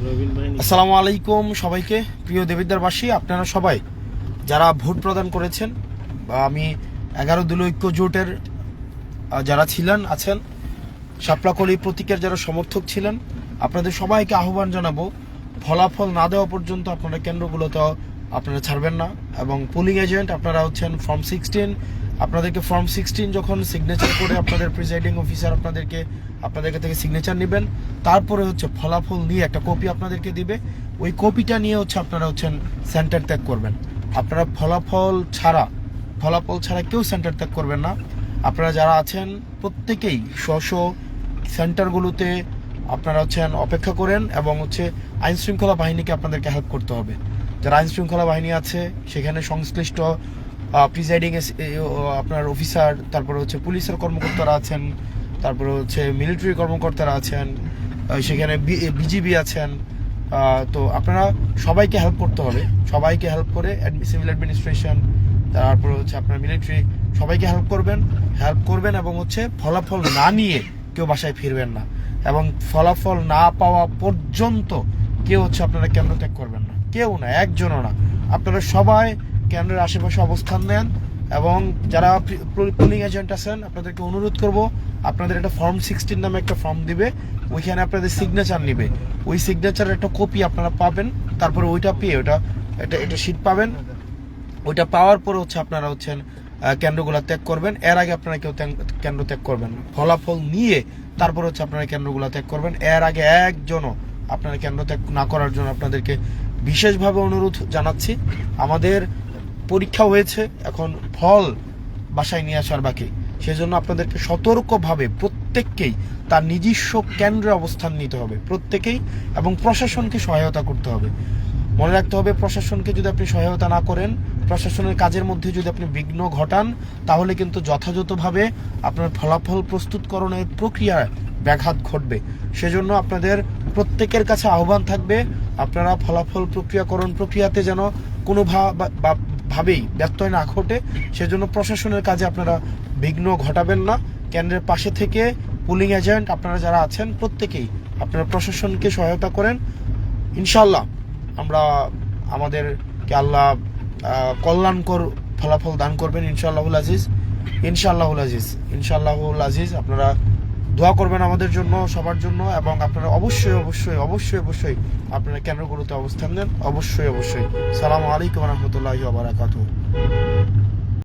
আসসালামু আলাইকুম সবাইকে। প্রিয় দেবিদ্বারবাসী, আপনারা সবাই যারা ভোট প্রদান করেছেন বা আমি এগারো দুল ঐক্য জোটের যারা ছিলেন, আছেন, শাপলাকলি প্রতীকের যারা সমর্থক ছিলেন, আপনাদের সবাইকে আহ্বান জানাব, ফলাফল না দেওয়া পর্যন্ত আপনারা কেন্দ্রগুলোতে আপনারা ছাড়বেন না এবং পুলিং এজেন্ট আপনারা হচ্ছেন ফর্ম সিক্সটিন আপনাদেরকে ফর্ম সিক্সটিন যখন সিগনেচার করে আপনাদের প্রিসাইডিং অফিসার আপনাদেরকে আপনাদের থেকে সিগনেচার নেবেন, তারপরে হচ্ছে ফলাফল নিয়ে একটা কপি আপনাদেরকে দিবে। ওই কপিটা নিয়ে হচ্ছে আপনারা হচ্ছেন সেন্টার ত্যাগ করবেন। আপনারা ফলাফল ছাড়া ফলাফল ছাড়া কেউ সেন্টার ত্যাগ করবেন না। আপনারা যারা আছেন, প্রত্যেকেই স্ব সেন্টারগুলোতে আপনারা হচ্ছেন অপেক্ষা করেন এবং হচ্ছে আইন শৃঙ্খলা বাহিনীকে আপনাদেরকে হেল্প করতে হবে। যারা আইন শৃঙ্খলা বাহিনী আছে, সেখানে সংশ্লিষ্ট প্রিজাইডিং আপনার অফিসার তারপরে হচ্ছে পুলিশের কর্মকর্তারা আছেন, তারপরে হচ্ছে মিলিটারি কর্মকর্তারা আছেন সেখানে বিজিবি আছেন তো আপনারা সবাইকে হেল্প করতে হবে, সবাইকে হেল্প করে সিভিল অ্যাডমিনিস্ট্রেশন তারপর হচ্ছে আপনার মিলিটারি সবাইকে হেল্প করবেন হেল্প করবেন এবং হচ্ছে ফলাফল না নিয়ে কেউ বাসায় ফিরবেন না এবং ফলাফল না পাওয়া পর্যন্ত কেউ হচ্ছে আপনারা কেন্দ্র ত্যাগ করবেন না, কেউ না, একজনও না, আপনারা সবাই কেন্দ্রের আশেপাশে অবস্থান নেন এবং যারা পুলিং এজেন্ট আছেন, আপনাদেরকে অনুরোধ করব, আপনাদের একটা ফর্ম সিক্সটিন নামে একটা ফর্ম দিবে, ওইখানে আপনাদের সিগনেচার নিবে। ওই সিগনেচারের একটা কপি আপনারা পাবেন, তারপরে ওইটা পেয়ে ওটা এটা এটা শীট পাবেন। ওইটা পাওয়ার পরে হচ্ছে আপনারা হচ্ছেন কেন্দ্রগুলো ত্যাগ করবেন। এর আগে আপনারা কেউ কেন্দ্র ত্যাগ করবেন ফলাফল নিয়ে তারপর হচ্ছে আপনারা কেন্দ্রগুলো ত্যাগ করবেন। এর আগে একজনও আপনারা কেন্দ্র ত্যাগ না করার জন্য আপনাদেরকে বিশেষভাবে অনুরোধ জানাচ্ছি। আমাদের পরীক্ষা হয়েছে, এখন ফল বাসায় নিয়ে আসার বাকি। সেজন্য আপনাদেরকে সতর্কভাবে প্রত্যেককেই তার নিজস্ব কেন্দ্রে অবস্থান নিতে হবে। প্রত্যেকেই এবং প্রশাসনকে সহায়তা করতে হবে। মনে রাখতে হবে, প্রশাসনকে যদি আপনি সহায়তা না করেন, প্রশাসনের কাজের মধ্যে যদি আপনি বিঘ্ন ঘটান, তাহলে কিন্তু যথাযথভাবে আপনার ফলাফল প্রস্তুতকরণের প্রক্রিয়ায় ব্যাঘাত ঘটবে। সেজন্য আপনাদের প্রত্যেকের কাছে আহ্বান থাকবে, আপনারা ফলাফল প্রক্রিয়াকরণ প্রক্রিয়াতে যেন কোনো ভাবেই ব্যত্যয় না ঘটে, সেজন্য প্রশাসনের কাজে আপনারা বিঘ্ন ঘটাবেন না। কেন্দ্রের পাশে থেকে পুলিং এজেন্ট আপনারা যারা আছেন, প্রত্যেকেই আপনারা প্রশাসনকে সহায়তা করেন। ইনশাল্লাহ আমরা আমাদেরকে আল্লাহ কল্যাণকর ফলাফল দান করবেন ইনশাআল্লাহুল আজিজ। ইনশাআল্লাহুল আজিজ। ইনশাআল্লাহুল আজিজ, আপনারা দোয়া করবেন আমাদের জন্য, সবার জন্য, এবং আপনারা অবশ্যই অবশ্যই অবশ্যই অবশ্যই আপনারা কেন্দ্রগুলোতে অবস্থান নেন। অবশ্যই অবশ্যই। সালামু আলাইকুম রহমতুল্লাহ বারাকাতুহ।